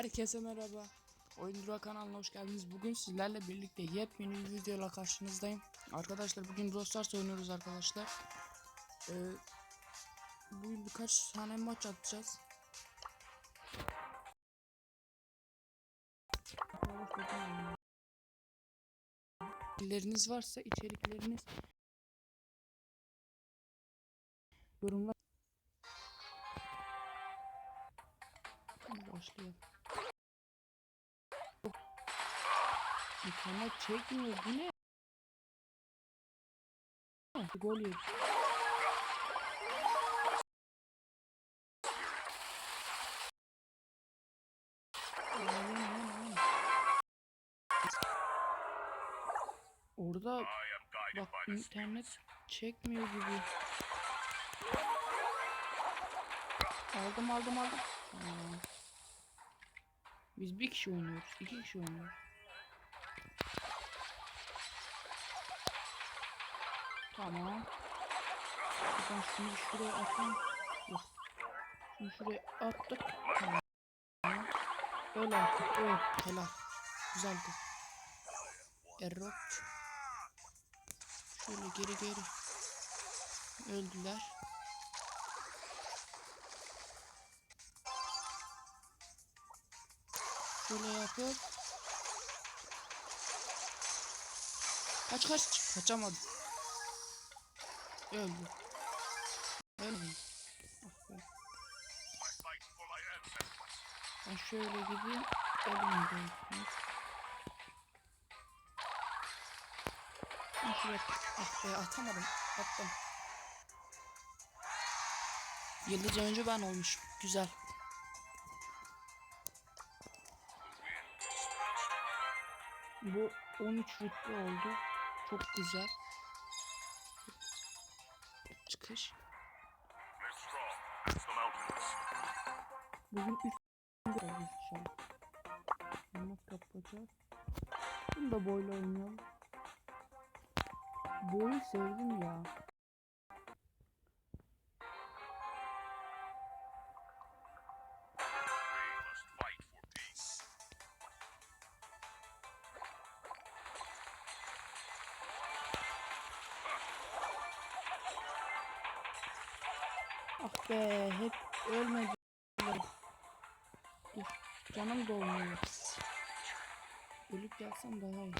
Herkese merhaba. Oyun Dura kanalına hoş geldiniz. Bugün sizlerle birlikte yepyeni bir videoyla karşınızdayım. Arkadaşlar bugün Brawl Stars oynuyoruz arkadaşlar. Ee, bugün birkaç tane maç atacağız. İçerikleriniz varsa içerikleriniz yorumlar başlayalım. İnternet çekmiyor. Bu ne? Gol yedik. Orada bak internet çekmiyor gibi. Aldım aldım aldım. Aa. Biz bir kişi oynuyoruz. iki kişi oynuyoruz. Tamam. Ben şunu şuraya atayım. Yok. Şunu şuraya attık. Tamam. Öyle artık. Öyle. Helal. Güzeldi. Error. Şöyle geri geri. Öldüler. Şöyle yapıp Kaç kaç kaçamadım. Öldü. Öldü. Ah be. Ben şöyle gideyim. Elimde. Ben şuraya ah be atamadım. Attım. Yıldız önce ben olmuşum. Güzel. Bu 13 rütbe oldu. Çok güzel. Çıkış. Bugün 3 oldu inşallah. Bunu kapatacağız. Bunu da boyla oynayalım. Boyu sevdim ya. Ah be hep ölmedi. Dur canım dolmuyor. Ölüp gelsem daha iyi.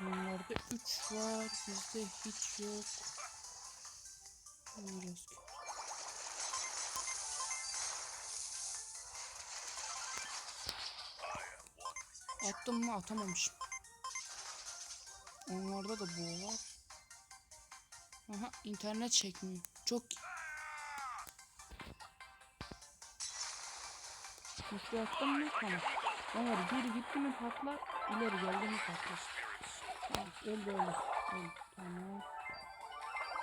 Bunlarda 3 var bizde hiç yok. Biraz. Attım mı atamamışım. Onlarda da bu var. Aha internet çekmiyor. Çok Güçlü attım mı? Tamam. Eğer geri gitti mi patlar, ileri geldi mi patlar. Tamam, öldü öldü. Öldü. Tamam.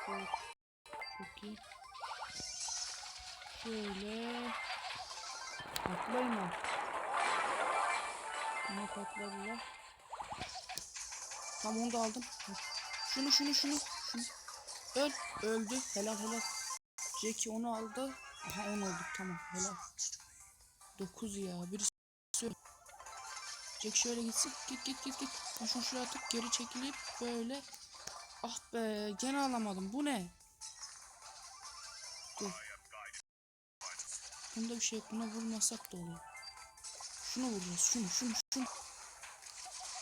Çok, çok iyi. Şöyle. Patlayın artık. Yine patladılar. Tamam onu da aldım. Şunu şunu şunu. şunu. Öl. Öldü. Helal helal. Jackie onu aldı. Aha 10 olduk tamam helal. 9 ya. Birisi. Jack şöyle gitsin. Git git git git. Ben şunu şuraya atıp geri çekilip böyle. Ah be gene alamadım. Bu ne? Dur. Bunda bir şey yok. Buna vurmasak da olur. Şunu vuracağız. Şunu şunu şunu.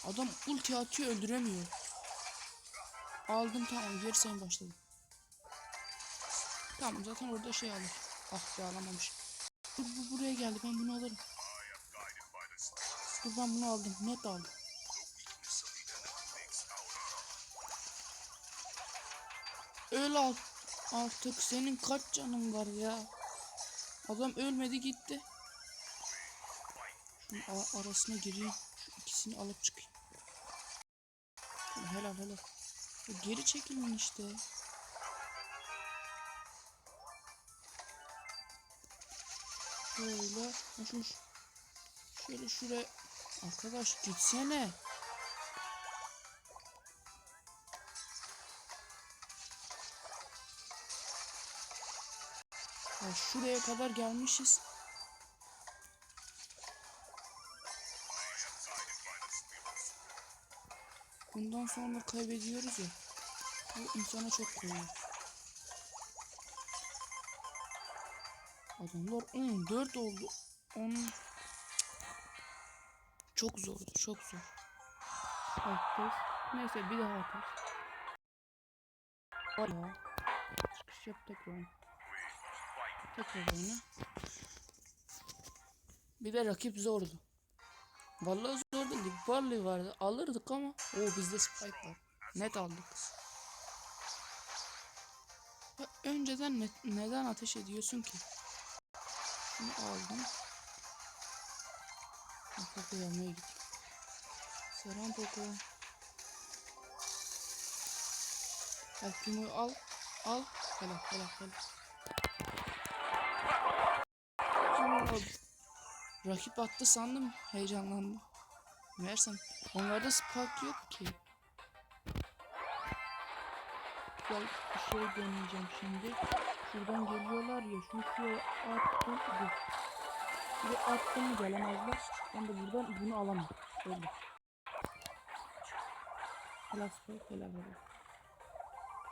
Adam ulti atıyor öldüremiyor. Aldım tamam geri sen başladım. Tamam zaten orada şey alır. Ah be alamamış. Dur bu buraya geldi ben bunu alırım. Dur ben bunu aldım net aldım. Öl al. Artık senin kaç canın var ya. Adam ölmedi gitti. Şunun ara- arasına gireyim. Şu ikisini alıp çıkayım. Helal helal. Geri çekilin işte. Şöyle. Şu, şöyle şuraya. Arkadaş gitsene. Ya şuraya kadar gelmişiz. Bundan sonra kaybediyoruz ya. Bu insana çok koyuyor. Adamlar 14 oldu. 10 Çok zordu, çok zor. Atarız. Neyse bir daha atarız. Var ya. Çıkış yap tekrar. Tekrar oyna. Bir de rakip zordu. Vallahi zor değildi. Barley vardı. Alırdık ama o bizde Spike var. Net aldık. Ya önceden ne- neden ateş ediyorsun ki? Şunu aldım. Poco yanmaya gittim. Poco. El Primo'yu al. Al. Helal helal. Aa, Rakip attı sandım. Heyecanlandım. Meğersem onlarda spark yok ki. Gel bir şey deneyeceğim şimdi. Şuradan geliyorlar ya. Şunu şuraya attım. Dur. Şuraya attım gelemezler. Ben de buradan bunu alamam. Öyle. Helal spark helal helal.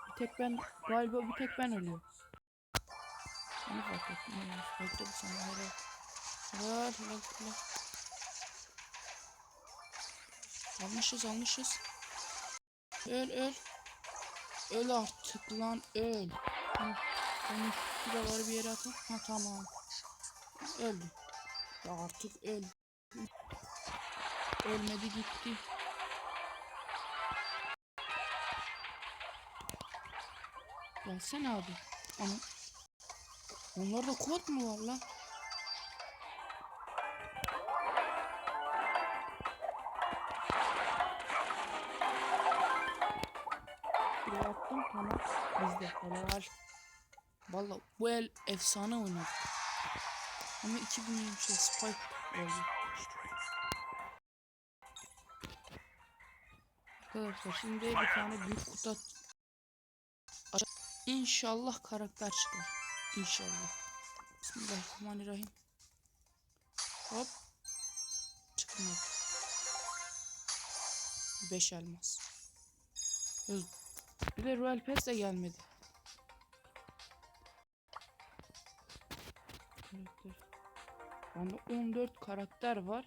Bir tek ben galiba bir tek ben ölüyorum. Onu fark ettim. Helal spark da bu sana helal. Helal helal helal. Almışız almışız. Öl öl. Öl artık lan öl. Hı, Onu şuraları bir yere atın. Ha tamam. Öldü. Ya artık öl. Ölmedi gitti. Gelsene abi. Ana. Onlarda kod mu var lan? Şuraya attım tamam. Bizde helal. Valla bu el efsane oynadı. Ama 2023 şey Spike oldu. Arkadaşlar şimdi bir tane büyük kutu İnşallah karakter çıkar. İnşallah. Bismillahirrahmanirrahim. Hop. Çıkmadı. 5 elmas. Bir de Royal Pass de gelmedi. Karakter. Bende 14 karakter var.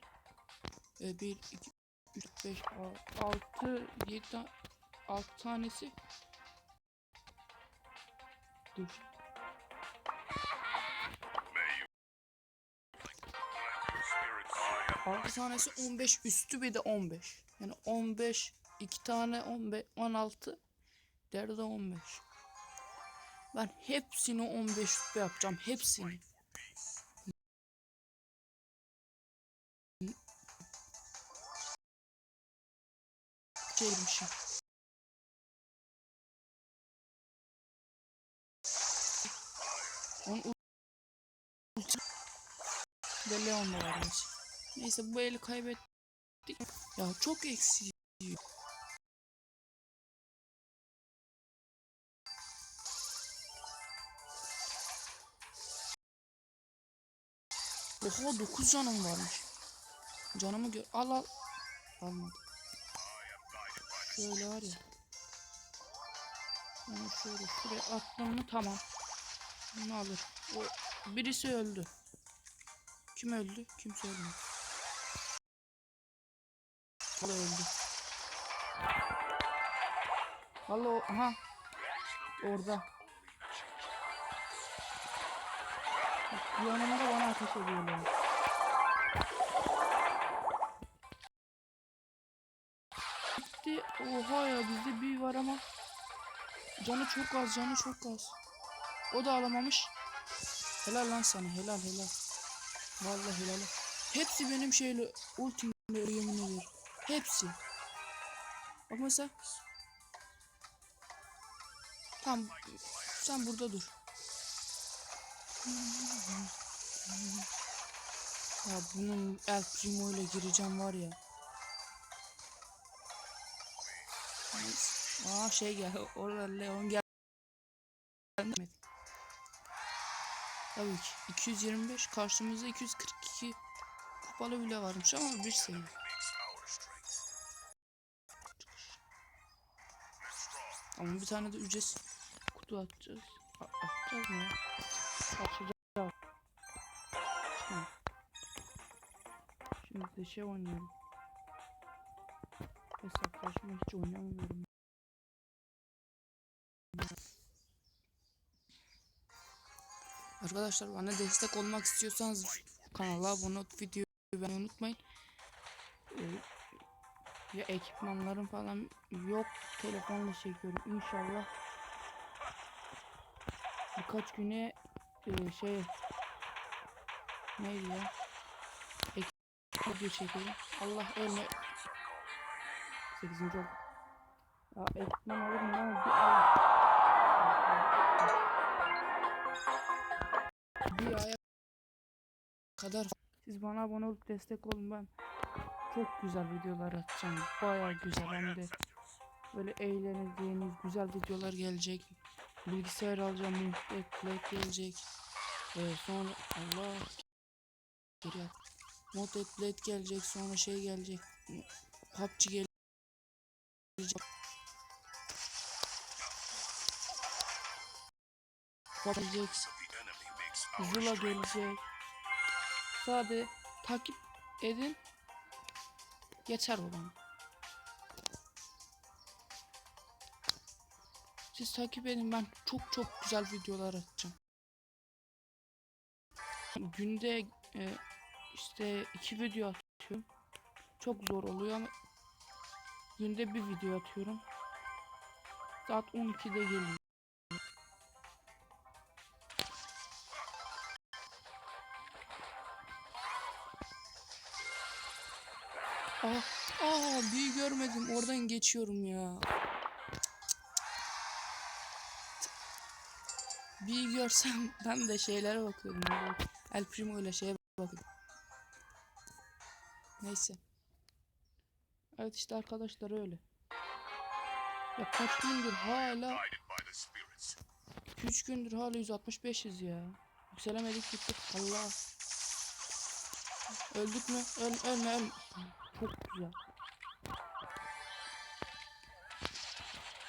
Ee, 1, 2, 3, 5, 6, 7, 6 tanesi. Dur. Altı tanesi 15 üstü bir de 15. Yani 15 iki tane 15 16 diğeri de 15. Ben hepsini 15 üstü yapacağım. Hepsini. Ulti ve Leon'la var gerçi. Neyse bu eli kaybettik. Ya çok eksi. Oha 9 canım varmış. Canımı gör. Al al. Almadı. Şöyle var ya. Onu şöyle şuraya attım mı tamam. Bunu alır. O birisi öldü. Kim öldü? Kimse ölmedi. Da öldü. Alo, aha. Orada. Yanımda bana ateş ediyorlar. Oha ya bizde bir var ama canı çok az, canı çok az. O da alamamış. Helal lan sana, helal helal. Vallahi helal. Hepsi benim şeyle ultimle yemin ediyorum. Hepsi. Bak mesela. Tamam. Sen burada dur. Ya bunun El Primo ile gireceğim var ya. Aa şey gel. Orada Leon gel. Tabii ki 225 karşımızda 242 kupalı bile varmış ama bir seviye. Ama bir tane de ücretsiz kutu atacağız. A atacağız mı? Tamam. Şimdi de şey oynayalım. Hesaplaşma hiç oynamıyorum. Arkadaşlar bana destek olmak istiyorsanız kanala abone olup videoyu beğenmeyi unutmayın. Ee, ya ekipmanlarım falan yok. Telefonla çekiyorum. İnşallah birkaç güne e, şey neydi ya? Ek video çekelim. Allah ölme. 8. oldu. Ya ekipman alırım ama bir ay. Bir aya kadar siz bana abone olup destek olun ben çok güzel videolar atacağım. Baya güzel hem de böyle eğleneceğiniz güzel videolar gelecek. Bilgisayar alacağım, Multiplayer gelecek. Ee, sonra Allah geri at. Gelecek, sonra şey gelecek. PUBG gelecek. Gelecek. Zula gelecek. Sadece takip edin. Yeter o bana. Siz takip edin ben çok çok güzel videolar atacağım. Günde e, işte iki video atıyorum. Çok zor oluyor ama günde bir video atıyorum. Saat 12'de geliyor. Görmedim. Oradan geçiyorum ya. Bir görsem ben de şeylere bakıyordum. El Primo ile şeye bakıyordum. Neyse. Evet işte arkadaşlar öyle. Ya kaç gündür hala 3 gündür hala 165'iz ya. Yükselemedik gittik. Allah. Öldük mü? Öl, ölme ölme. Çok güzel.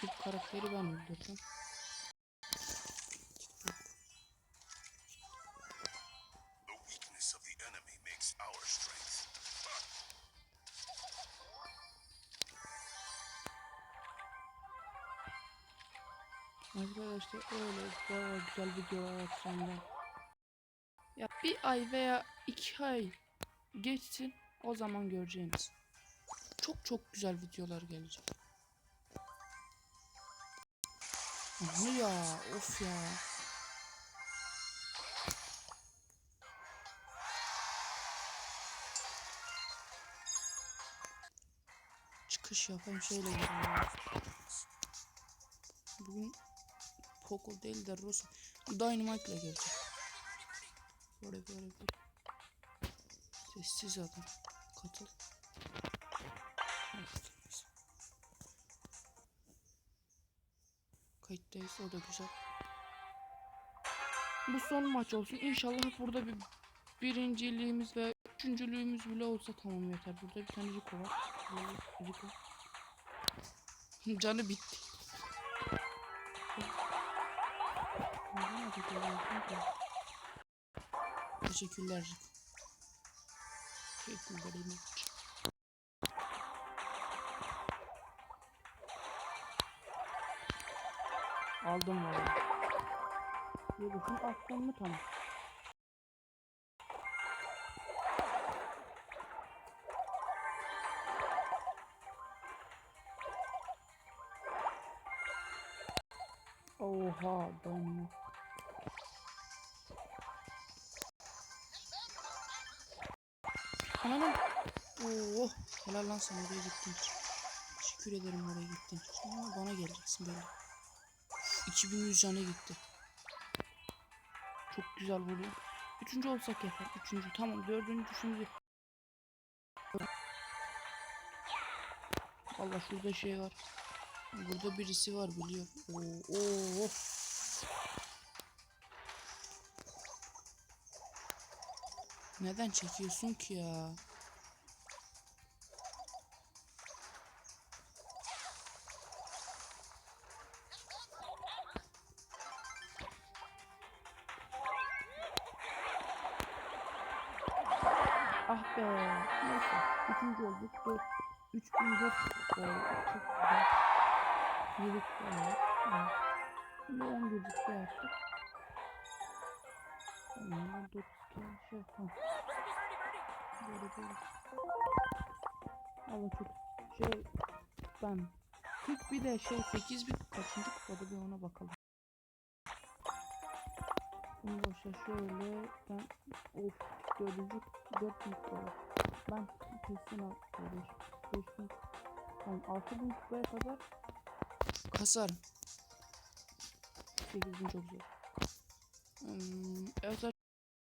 Bu karakteri ben öldürdüm. Arkadaşlar öyle bayağı güzel videolar atacağım ben. Ya bir ay veya iki ay geçsin o zaman göreceğiniz. Çok çok güzel videolar gelecek. Ne ya of ya. Çıkış yapayım şöyle. Bugün Poco değil de Rosa Dynamite ile gelecek. Böyle böyle böyle. Sessiz adam. Katıl. Evet, Kayıttayız o da güzel. Bu son maç olsun. İnşallah burada bir birinciliğimiz ve üçüncülüğümüz bile olsa tamam yeter. Burada bir tane Rico var. Rico. Canı bitti. Teşekkürler Rico. Teşekkür ederim. Aldım valla. Bir bakın attım mı tamam. Oha ben Anam. Oo, helal lan sana oraya gittin. Teşekkür ederim oraya gittin. Ama bana geleceksin böyle. 2100 canı gitti. Çok güzel vuruyor. Üçüncü olsak yeter. Üçüncü tamam. Dördüncü şimdi. Allah şurada şey var. Burada birisi var biliyorum. Oo, oo. Neden çekiyorsun ki ya? Ah be. Neyse. Üçüncü olduk. Dört. Üç bin dört oldu. Çok güzel. Yedik evet. evet. Şimdi on birlikte yaptık. Tamam. Dört iki şey yapalım. Böyle böyle. Ama çok şey ben 40 bir de şey 8 bir kaçıncı kupada bir ona bakalım. Bunu boşa şöyle ben of dördüncü dört bin kupada. Ben kesin al beş, beş bin tamam altı bin kupaya kadar kasarım. 8 bin çok zor. Hmm, evet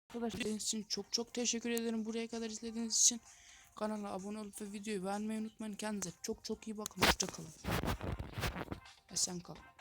arkadaşlar için çok çok teşekkür ederim. Buraya kadar izlediğiniz için kanala abone olup ve videoyu beğenmeyi unutmayın. Kendinize çok çok iyi bakın. Hoşçakalın. Esen kalın.